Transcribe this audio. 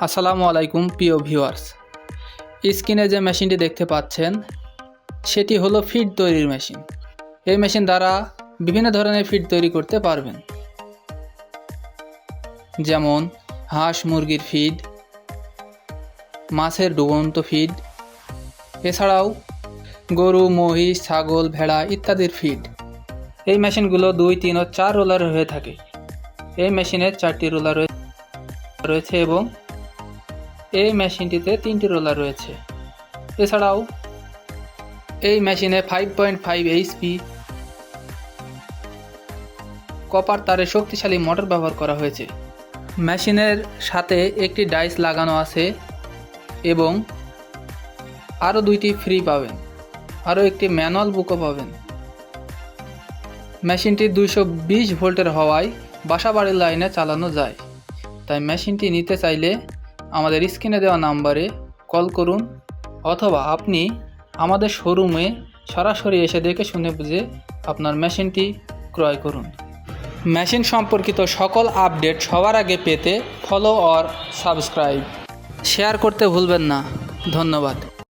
আসসালামু আলাইকুম, প্রিয় ভিউয়ার্স। স্ক্রিনে যে মেশিনটি দেখতে পাচ্ছেন, সেটি হলো ফিড তৈরির মেশিন। এই মেশিন দ্বারা বিভিন্ন ধরনের ফিড তৈরি করতে পারবেন। যেমন হাঁস মুরগির ফিড, মাছের ডুবন্ত ফিড, এছাড়াও গরু, মহিষ, ছাগল, ভেড়া ইত্যাদির ফিড। এই মেশিনগুলো দুই, তিন ও চার রোলার হয়ে থাকে। এই মেশিনের চারটি রোলার রয়ে- রয়েছে এবং এই মেশিনটিতে তিনটি রোলার রয়েছে। এছাড়াও, এই মেশিনে five point five HP copper তারে শক্তিশালী মোটর ব্যবহার করা হয়েছে। মেশিনের সাথে একটি ডাইস লাগানো আছে এবং আরও দুইটি ফ্রি পাবেন। আরও একটি ম্যানুয়াল বুকও পাবেন। মেশিনটি দুইশো বিশ ভোল্টের হওয়ায় বাসাবাড়ির লাইনে চালানো যায়। তাই মেশিনটি নিতে চাইলে আমাদের স্ক্রিনে দেওয়া নাম্বারে কল করুন অথবা আপনি আমাদের শোরুমে সরাসরি এসে দেখে শুনে বুঝে আপনার মেশিনটি ক্রয় করুন। মেশিন সম্পর্কিত সকল আপডেট সবার আগে পেতে ফলো অর সাবস্ক্রাইব। শেয়ার করতে ভুলবেন না। ধন্যবাদ।